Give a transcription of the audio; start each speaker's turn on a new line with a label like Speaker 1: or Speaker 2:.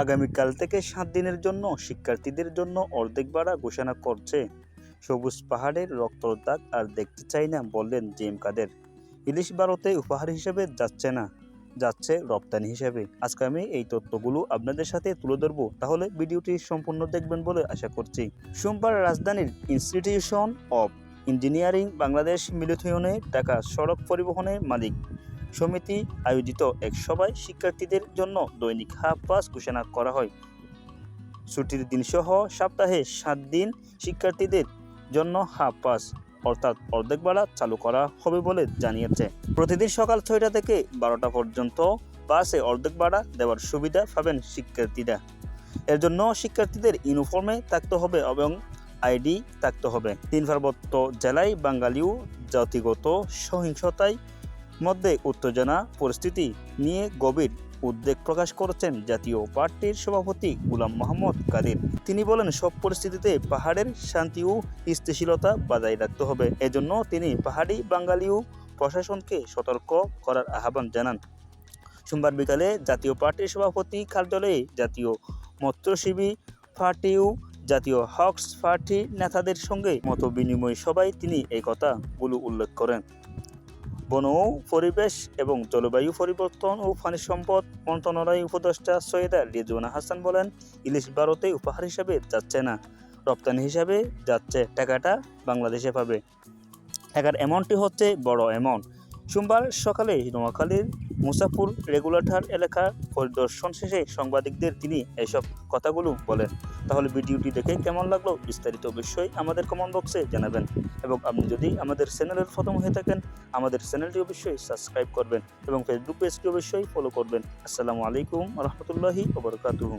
Speaker 1: আগামীকাল থেকে সাত দিনের জন্য শিক্ষার্থীদের জন্য অর্ধেক ভাড়া ঘোষণা করছে। সবুজ পাহাড়ের রক্তদাগ আর দেখতে চাই না, বললেন জিএম কাদের। ইলিশ ভারতে উপহার হিসেবে যাচ্ছে না, যাচ্ছে রপ্তানি হিসেবে। আজকে আমি এই তথ্যগুলো আপনাদের সাথে তুলে ধরবো। তাহলে ভিডিওটি সম্পূর্ণ দেখবেন বলে আশা করছি। সোমবার রাজধানীর ইনস্টিটিউশন অব ইঞ্জিনিয়ারিং বাংলাদেশ মিলিথিয়নে ঢাকা সড়ক পরিবহনের মালিক সমিতি আয়োজিত এক সভায় শিক্ষার্থীদের জন্য দৈনিক হাফ পাস ঘোষণা করা হয়। ছুটির দিনসহ সপ্তাহে সাত দিন শিক্ষার্থীদের জন্য হাফ পাস অর্থাৎ অর্ধেক ভাড়া চালু করা হবে বলে জানিয়েছে। প্রতিদিন সকাল ছয়টা থেকে বারোটা পর্যন্ত বাসে অর্ধেক ভাড়া দেওয়ার সুবিধা পাবেন শিক্ষার্থীরা। এর জন্য শিক্ষার্থীদের ইউনিফর্মে থাকতে হবে এবং আইডি থাকতে হবে। তিন পার্বত্য জেলায় বাঙালিও জাতিগত সহিংসতায় মধ্যে উত্তেজনা, পরিস্থিতি নিয়ে গভীর উদ্বেগ প্রকাশ করেছেন জাতীয় পার্টির সভাপতি গুলাম মোহাম্মদ কাদের। তিনি বলেন, সব পরিস্থিতিতে পাহাড়ের শান্তি ও স্থিতিশীলতা বজায় রাখতে হবে। এজন্য তিনি পাহাড়ি বাঙালি ও প্রশাসনকে সতর্ক করার আহ্বান জানান। সোমবার বিকালে জাতীয় পার্টির সভাপতি কার্যালয়ে জাতীয় মৎস্যজীবী পার্টি ও জাতীয় হকস পার্টি নেতাদের সঙ্গে মত বিনিময় সভায় তিনি এই কথাগুলো উল্লেখ করেন। বন পরিবেশ এবং জলবায়ু পরিবর্তন ও পানি সম্পদ মন্ত্রণালয় উপদেষ্টা সৈয়দা রিজওয়ানা হাসান বলেন, ইলিশ ভারতে উপহার হিসাবে যাচ্ছে না, রপ্তানি হিসাবে যাচ্ছে, টাকাটা বাংলাদেশে পাবে। টাকার অ্যামাউন্টটি হচ্ছে বড় অ্যামাউন্ট সোমবার সকালে নোয়াখালীর মুসাফুর রেগুলেটর এলাকা পরিদর্শন শেষে সাংবাদিকদের তিনি এসব কথাগুলো বলেন। তাহলে ভিডিওটি দেখে কেমন লাগল বিস্তারিত অবশ্যই আমাদের কমেন্ট বক্সে জানাবেন। এবং আপনি যদি আমাদের চ্যানেলের প্রথম হয়ে থাকেন, আমাদের চ্যানেলটি অবশ্যই সাবস্ক্রাইব করবেন এবং ফেসবুক পেজটি অবশ্যই ফলো করবেন। আসসালামু আলাইকুম রহমতুল্লাহি ওবরকাতুহু